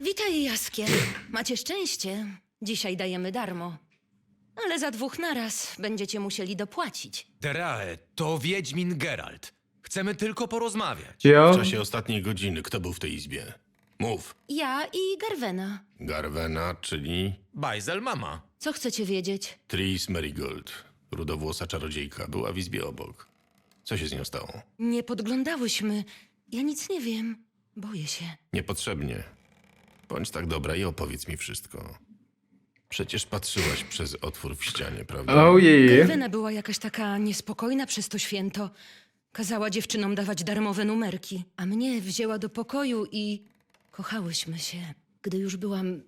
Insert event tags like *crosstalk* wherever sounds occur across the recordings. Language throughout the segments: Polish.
Witaj, Jaskier. Macie szczęście. Dzisiaj dajemy darmo. Ale za dwóch naraz będziecie musieli dopłacić. Derae, to Wiedźmin Geralt. Chcemy tylko porozmawiać. W czasie ostatniej godziny kto był w tej izbie? Mów. Ja i Garwena. Garwena, czyli Bajzel mama. Co chcecie wiedzieć? Tris Merigold, rudowłosa czarodziejka, była w izbie obok. Co się z nią stało? Nie podglądałyśmy. Ja nic nie wiem. Boję się. Niepotrzebnie. Bądź tak dobra i opowiedz mi wszystko. Przecież patrzyłaś przez otwór w ścianie, prawda? ojej. Garwena była jakaś taka niespokojna przez to święto. Kazała dziewczynom dawać darmowe numerki, a mnie wzięła do pokoju i kochałyśmy się. Gdy już byłam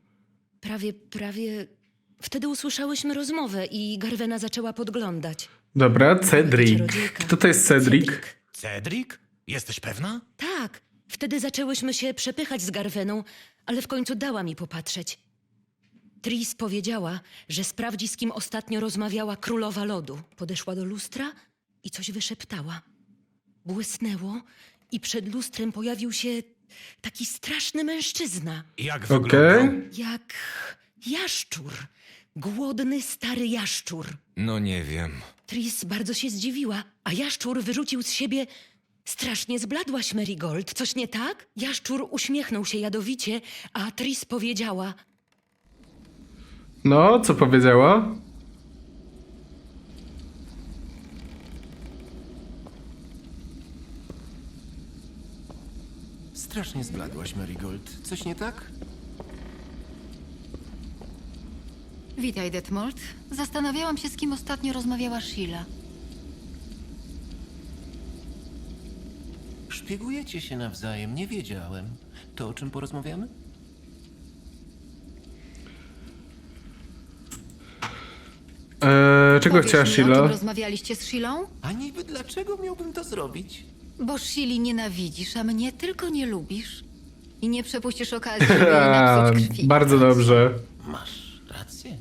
prawie, prawie... Wtedy usłyszałyśmy rozmowę i Garwena zaczęła podglądać. Dobra, Cedric. Kto to jest Cedric? Cedric? Jesteś pewna? Tak, wtedy zaczęłyśmy się przepychać z Garweną, ale w końcu dała mi popatrzeć. Tris powiedziała, że sprawdzi, z kim ostatnio rozmawiała królowa lodu. Podeszła do lustra i coś wyszeptała. Błysnęło i przed lustrem pojawił się taki straszny mężczyzna, Jak Okej. wyglądał? jak jaszczur. Głodny, stary jaszczur. No nie wiem. Tris bardzo się zdziwiła, a jaszczur wyrzucił z siebie. Strasznie zbladłaś, Marigold, coś nie tak? Jaszczur uśmiechnął się jadowicie, a Tris powiedziała: No, co powiedziała? Strasznie zbladłaś, Marigold. Coś nie tak? Witaj, Detmold. Zastanawiałam się, z kim ostatnio rozmawiała Sheila. Szpiegujecie się nawzajem, nie wiedziałem. To o czym porozmawiamy? Eee, czego Powiesz chciała mi, o Sheila? czym rozmawialiście z Sheilą? A niby dlaczego miałbym to zrobić? Bo Sheili nienawidzisz, a mnie tylko nie lubisz. I nie przepuścisz okazji, żeby jej *laughs* A, napsuć krwi. bardzo dobrze. Masz rację.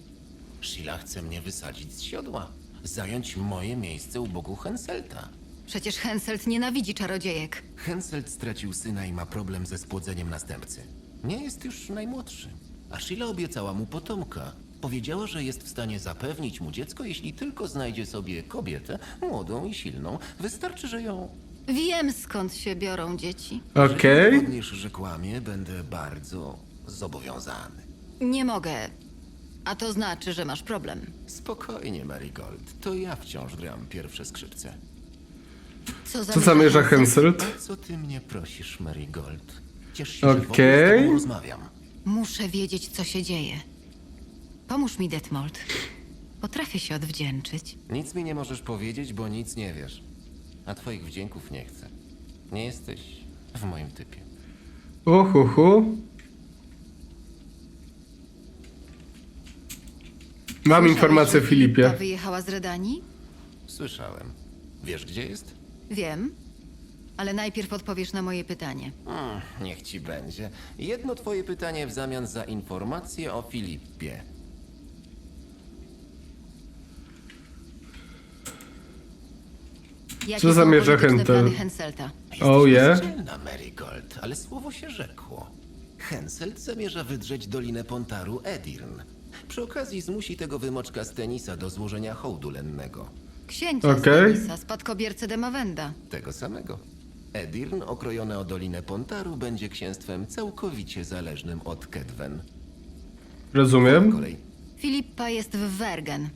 Sheila chce mnie wysadzić z siodła. Zająć moje miejsce u bogu Henselta. Przecież Henselt nienawidzi czarodziejek. Henselt stracił syna i ma problem ze spłodzeniem następcy. Nie jest już najmłodszy. A Sheila obiecała mu potomka. Powiedziała, że jest w stanie zapewnić mu dziecko, jeśli tylko znajdzie sobie kobietę, młodą i silną. Wystarczy, że ją Wiem, skąd się biorą dzieci. Okej. Jeżeli udowodnisz, że kłamie, będę bardzo zobowiązany. Nie mogę. A to znaczy, że masz problem. Spokojnie, Marigold. To ja wciąż gram pierwsze skrzypce. Co, Co zamierza Henselt? O co ty mnie prosisz, Marigold? Ciesz się, że w ogóle Okej. z tobą rozmawiam. Muszę wiedzieć, co się dzieje. Pomóż mi, Detmold. Potrafię się odwdzięczyć. Nic mi nie możesz powiedzieć, bo nic nie wiesz. A twoich wdzięków nie chcę. Nie jesteś w moim typie. Uhuhu. Mam informację o Słyszałeś, że Filipie. Wyjechała z Redanii? Słyszałem. Wiesz, gdzie jest? Wiem. Ale najpierw odpowiesz na moje pytanie. Hmm, niech ci będzie. Jedno twoje pytanie w zamian za informację o Filipie. Jakie Co są zamierza polityczne Hentel? plany Henselta? Oh yeah. Marigold, ale słowo się rzekło. Henselt zamierza wydrzeć Dolinę Pontaru Edirn. Przy okazji zmusi tego wymoczka z tenisa do złożenia hołdu lennego. Księcia Okej. z Denisa, spadkobiercę Demawenda. Tego samego. Edirn, okrojone o Dolinę Pontaru, będzie księstwem całkowicie zależnym od Kedwen. Rozumiem. Kolej. Filippa jest w Wergen.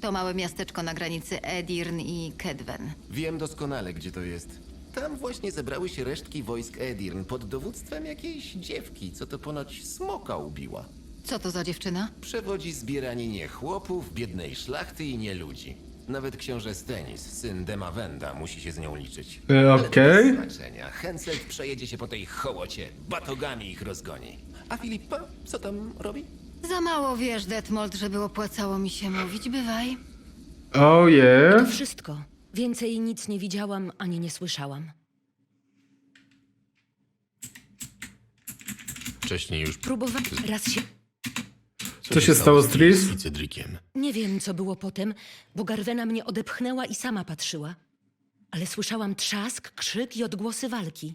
To małe miasteczko na granicy Edirn i Kedwen. Wiem doskonale, gdzie to jest. Tam właśnie zebrały się resztki wojsk Edirn pod dowództwem jakiejś dziewki, co to ponoć smoka ubiła. Co to za dziewczyna? Przewodzi zbieraninie chłopów, biednej szlachty i nieludzi. Nawet książę Stenis, syn Demawenda, musi się z nią liczyć. E, Ale okej. bez znaczenia. Henselt przejedzie się po tej hołocie, batogami ich rozgoni. A Filipa, co tam robi? Za mało wiesz, Detmold, żeby opłacało mi się mówić. Bywaj. Oh To wszystko. Więcej nic nie widziałam ani nie słyszałam. Wcześniej już... Próbowałam raz się. Co się stało z Tris? I Cedriciem. Nie wiem, co było potem, bo Garwena mnie odepchnęła i sama patrzyła. Ale słyszałam trzask, krzyk i odgłosy walki.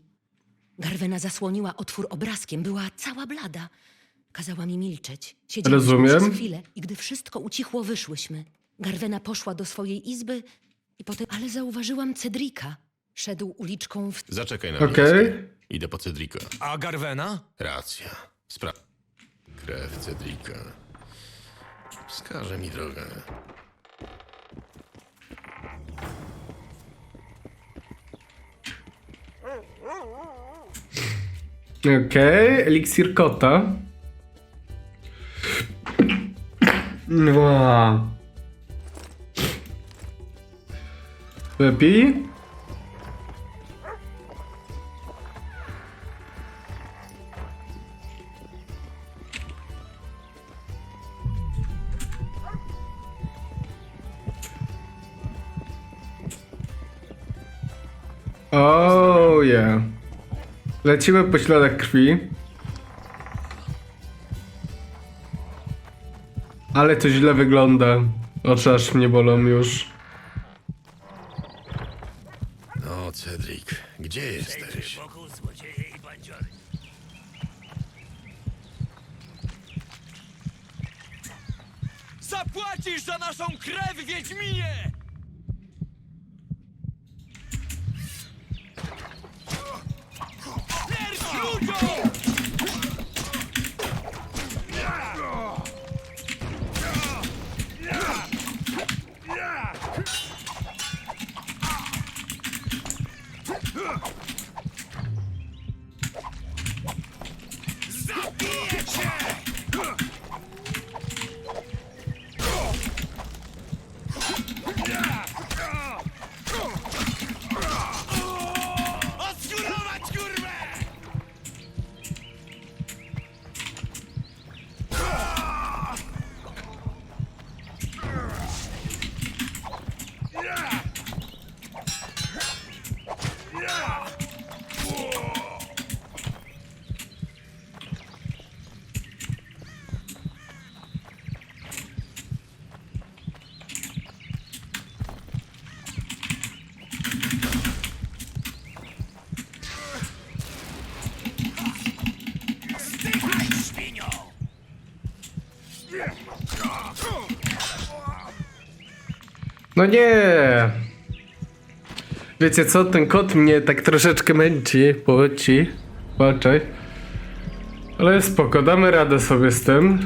Garwena zasłoniła otwór obrazkiem, była cała blada. Kazała mi milczeć. Siedziałyśmy Rozumiem. przez chwilę i gdy wszystko ucichło, wyszłyśmy. Garwena poszła do swojej izby i potem... Ale zauważyłam Cedrika. Szedł uliczką w... Zaczekaj na Okej. mnie. Idę po Cedrika. A Garwena? Racja. Spra... Krew Cedrika. Wskaże mi drogę. Okej, eliksir kota. No. Lepiej? Oh yeah. Lecimy po śladach krwi. Ale to źle wygląda. Oczy aż mnie bolą już. No, Cedric, gdzie jesteś? Zapłacisz za naszą krew, Wiedźminie! Hey! No nie! Wiecie co, ten kot mnie tak troszeczkę męci, płoci, patrzaj. Ale spoko, damy radę sobie z tym.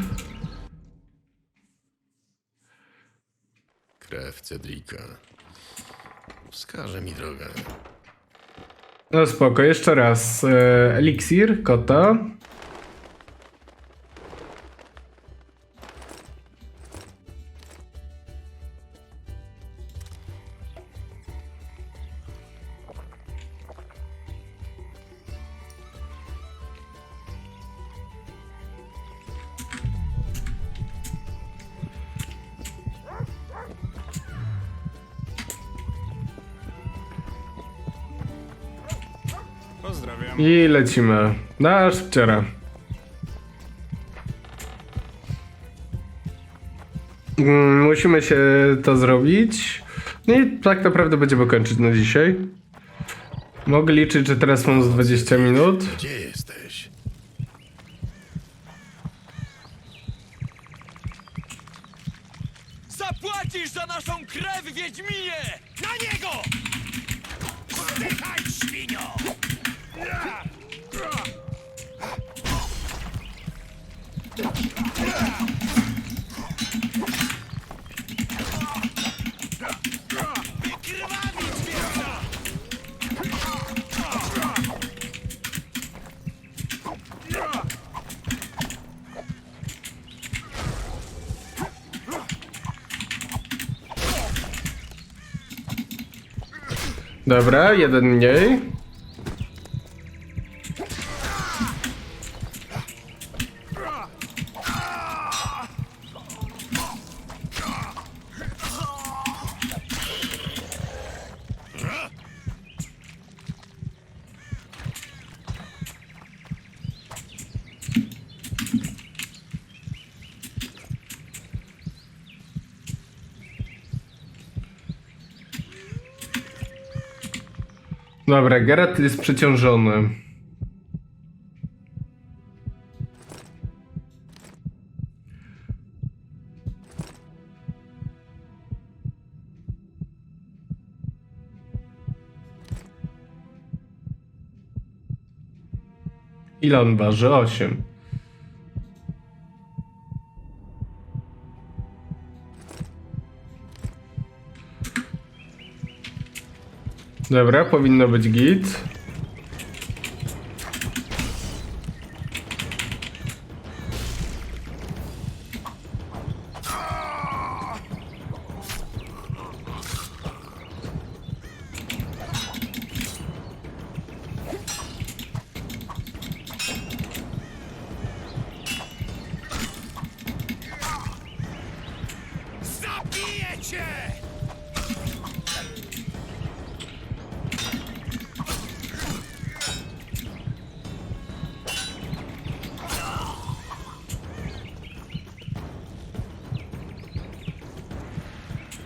Krew Cedrika. Wskaże mi drogę. No spoko, jeszcze raz. E, eliksir, kota. I lecimy. Na szpciera. Mm, Musimy się to zrobić. No i tak naprawdę będziemy kończyć na dzisiaj. Mogę liczyć, że teraz mam z 20 minut. Gdzie jesteś? Zapłacisz za naszą krew, Wiedźminie! Na niego! Zdychaj, świnio! Dobra, jeden mniej. dobra, Geralt jest przeciążony. Ile on waży? 8. Dobra, powinno być git.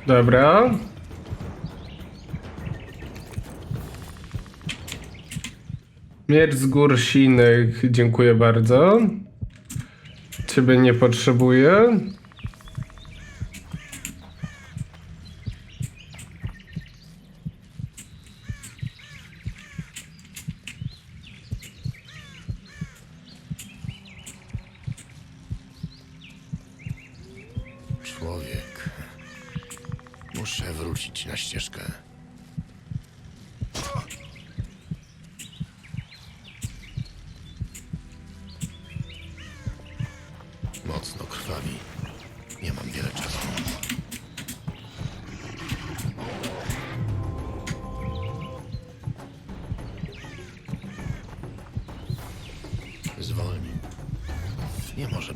Dobra. Miecz z gór sinych, dziękuję bardzo. Ciebie nie potrzebuję.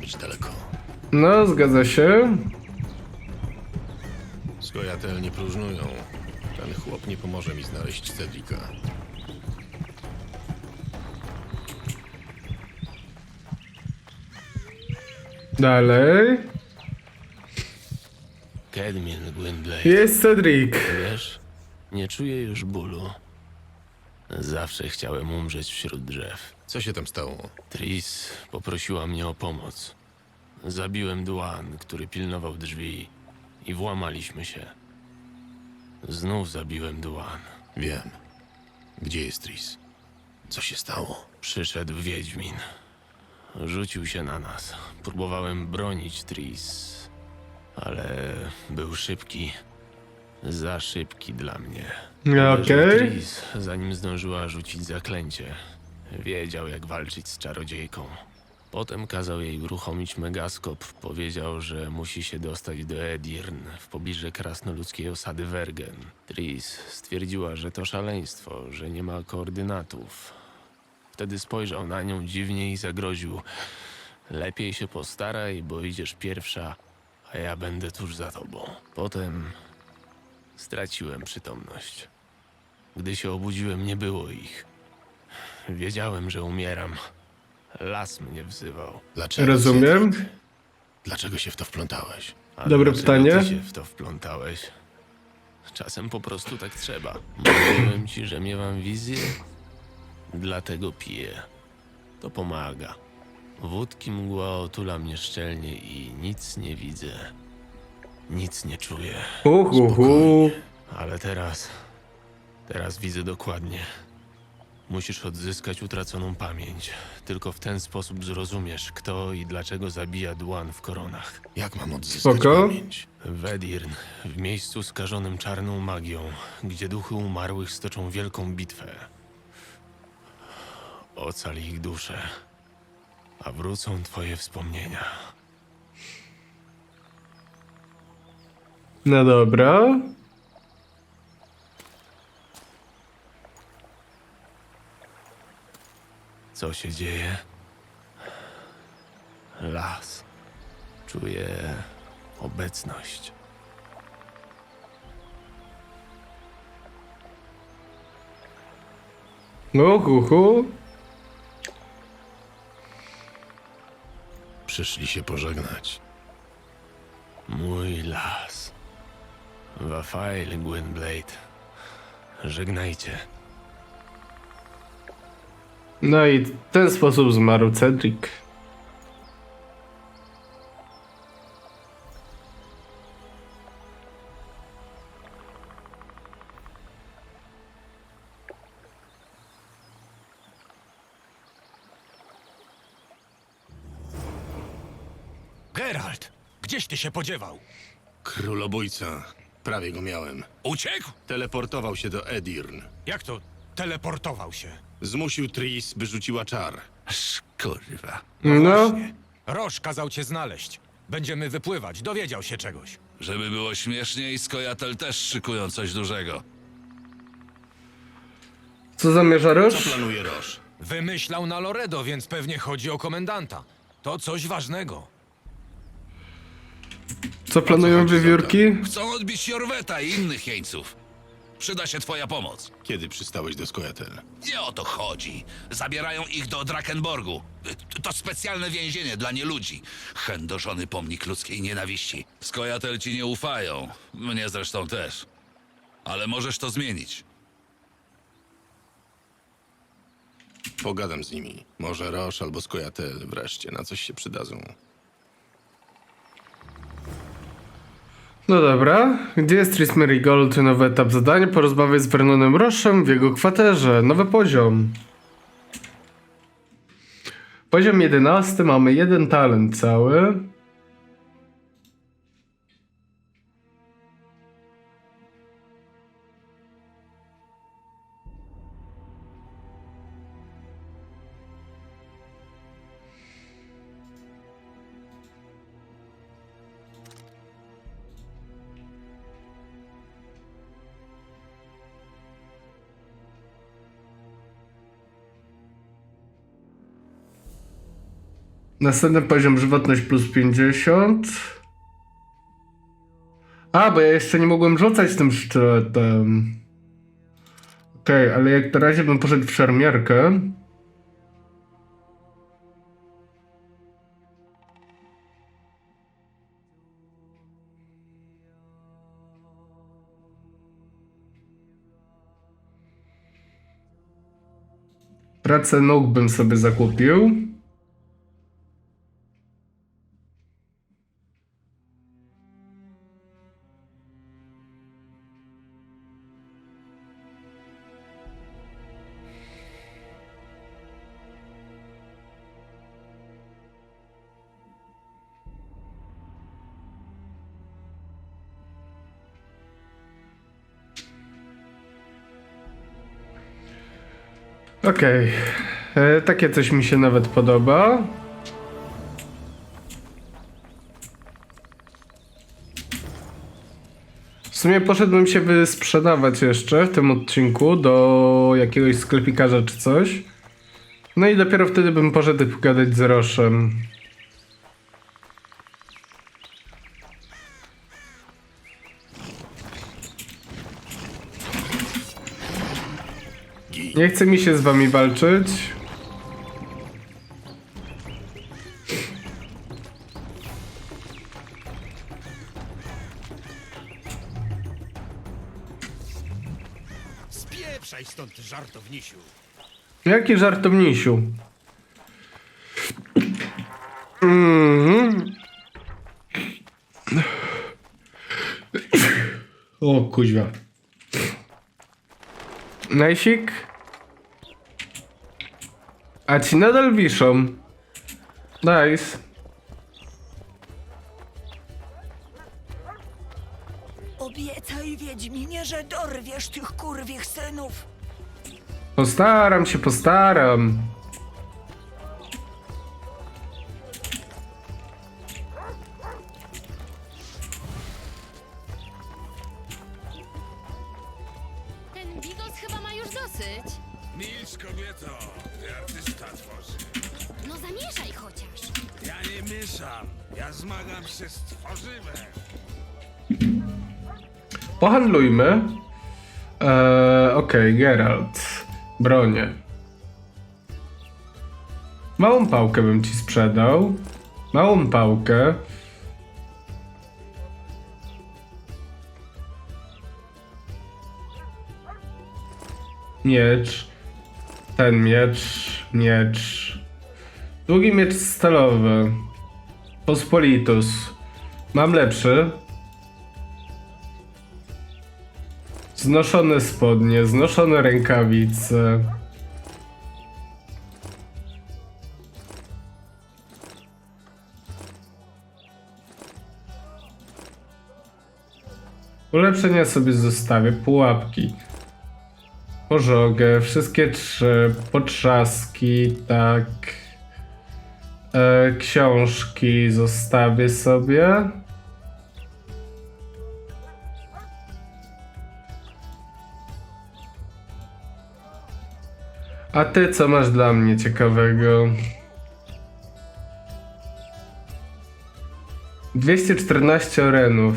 Być daleko. No, zgadza się. Skojatel nie próżnują. Ten chłop nie pomoże mi znaleźć Cedrika. Dalej. Kedmin Gwynblade. Jest Cedric. Wiesz, nie czuję już bólu. Zawsze chciałem umrzeć wśród drzew. Co się tam stało? Tris poprosiła mnie o pomoc. Zabiłem Duan, który pilnował drzwi i włamaliśmy się. Znów zabiłem Duan. Wiem. Gdzie jest Tris? Co się stało? Przyszedł Wiedźmin. Rzucił się na nas. Próbowałem bronić Tris, ale był szybki. Za szybki dla mnie. Uderzył Okej. Tris, zanim zdążyła rzucić zaklęcie. Wiedział, jak walczyć z czarodziejką. Potem kazał jej uruchomić megaskop. Powiedział, że musi się dostać do Edirn, w pobliżu krasnoludzkiej osady Wergen. Tris stwierdziła, że to szaleństwo, że nie ma koordynatów. Wtedy spojrzał na nią dziwnie i zagroził. Lepiej się postaraj, bo idziesz pierwsza, a ja będę tuż za tobą. Potem straciłem przytomność. Gdy się obudziłem, nie było ich. Wiedziałem, że umieram. Las mnie wzywał. Dlaczego? Rozumiem. Dlaczego się w to wplątałeś? A Dobre dlaczego pytanie. Ty się w to wplątałeś. Czasem po prostu tak trzeba. Mówiłem ci, że miewam wizję, dlatego piję. To pomaga. Wódki mgła otula mnie szczelnie i nic nie widzę. Nic nie czuję. Uhuhu. Ale teraz. Teraz widzę dokładnie. Musisz odzyskać utraconą pamięć. Tylko w ten sposób zrozumiesz, kto i dlaczego zabija Dłan w koronach. Jak mam odzyskać Spoko. pamięć? W Edirn, w miejscu skażonym czarną magią, gdzie duchy umarłych stoczą wielką bitwę. Ocal ich dusze, a wrócą twoje wspomnienia. No dobra. Co się dzieje? Las. Czuję obecność. Uhuhu. Przyszli się pożegnać. Mój las. Wafail, Gwynblade. Żegnajcie. No i w ten sposób zmarł Cedric. Geralt, gdzieś ty się podziewał? Królobójca, Prawie go miałem. Uciekł? Teleportował się do Edirn. Jak to teleportował się? Zmusił Tris, by rzuciła czar. Kurwa. No, Właśnie. Roż kazał cię znaleźć. Będziemy wypływać, dowiedział się czegoś. Żeby było śmieszniej, Skojatel też szykują coś dużego. co zamierza Co Roż? planuje Roż? Wymyślał na Loredo, więc pewnie chodzi o komendanta. To coś ważnego. Co planują wiewiórki? Chcą odbić Jorweta i innych jeńców. Przyda się twoja pomoc. Kiedy przystałeś do Skojatel? Nie o to chodzi. Zabierają ich do Drakenborgu. To specjalne więzienie dla nieludzi. Chędożony pomnik ludzkiej nienawiści. Skojatel ci nie ufają. Mnie zresztą też. Ale możesz to zmienić. Pogadam z nimi. Może Roż albo Skojatel wreszcie na coś się przydadzą. No dobra, gdzie jest Tris Merigold? Nowy etap zadania, porozmawiaj z Vernonem Roszem w jego kwaterze. Nowy poziom. Poziom 11, mamy jeden talent cały. Następny poziom żywotność plus 50. A, bo ja jeszcze nie mogłem rzucać tym sztyletem. Okej, ale jak na razie bym poszedł w szermierkę. Pracę nóg bym sobie zakupił. Okej. E, Takie coś mi się nawet podoba. W sumie poszedłbym się wysprzedawać jeszcze w tym odcinku do jakiegoś sklepikarza czy coś. No i dopiero wtedy bym poszedł pogadać z Roszem. Nie chce mi się z wami walczyć. Spieprzaj stąd, żartownisiu. Jaki żartownisiu. Mhm. O kuźwa. Najsik. A ci nadal wiszą. Nice. Obiecaj Wiedźminie, że dorwiesz tych kurwich synów. Postaram się, postaram. Pohandlujmy. Eee, Okej, Geralt. Bronie. Małą pałkę bym ci sprzedał. Małą pałkę. Miecz. Ten miecz. Miecz. Długi miecz stalowy. Pospolitus. Mam lepszy. Znoszone spodnie, znoszone rękawice. Ulepszenia sobie zostawię, pułapki. Pożogę, wszystkie trzy, potrzaski, tak. E, książki zostawię sobie. A ty co masz dla mnie ciekawego? 214 orenów.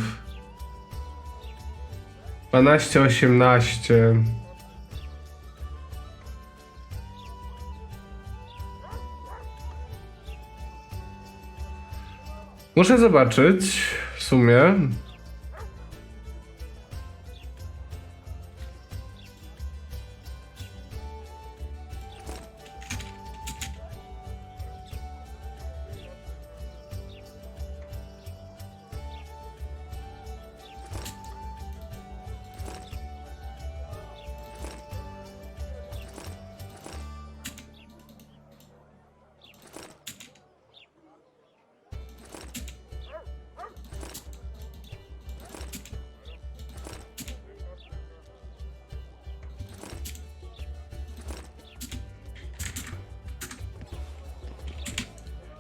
12, 18. Muszę zobaczyć w sumie.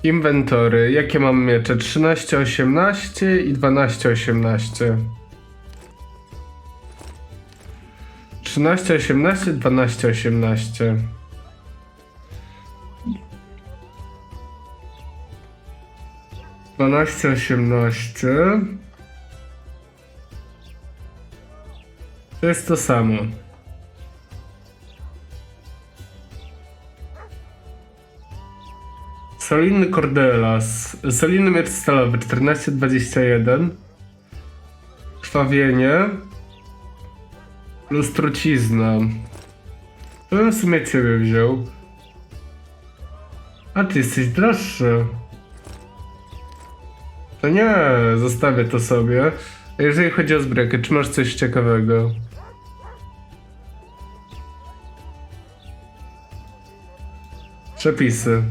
Inwentory. Jakie mam miecze? 13, 18 i 12, 18. 13, 18, 12, 18. Dwanaście, osiemnaście. To jest to samo. Solidny Cordelas. Solidny miecz stalowy 1421. Krwawienie. Plus trucizna. To bym w sumie ciebie wziął. A ty jesteś droższy. To nie, zostawię to sobie. A jeżeli chodzi o zbroję, czy masz coś ciekawego? Przepisy.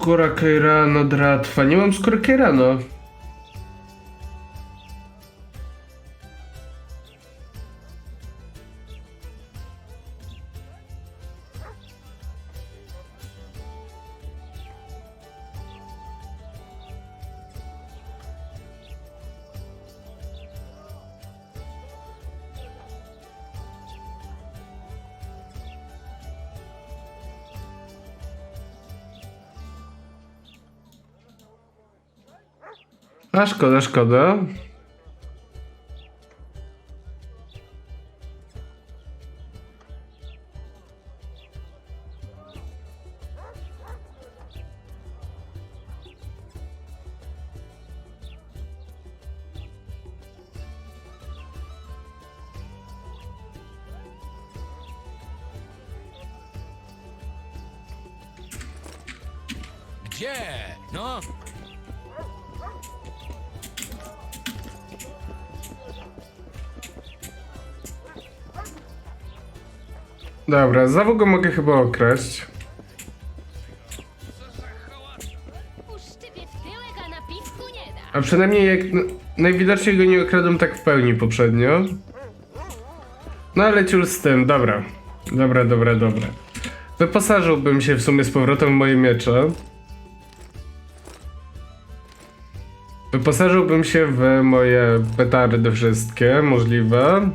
Skóra Keirano, dratwa. Nie mam skóry Keirano. A szkoda, szkoda. Gdzie? No, Dobra, załogę mogę chyba okraść. A przynajmniej jak najwidoczniej go nie okradłem tak w pełni poprzednio. No ale ciul z tym, dobra. Dobra, dobra, dobra. Wyposażyłbym się w sumie z powrotem w moje miecze. Wyposażyłbym się w moje petardy wszystkie możliwe.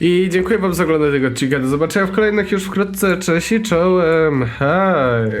I dziękuję wam za oglądanie tego odcinka. Do zobaczenia w kolejnych już wkrótce. Cześć i czołem. Hej.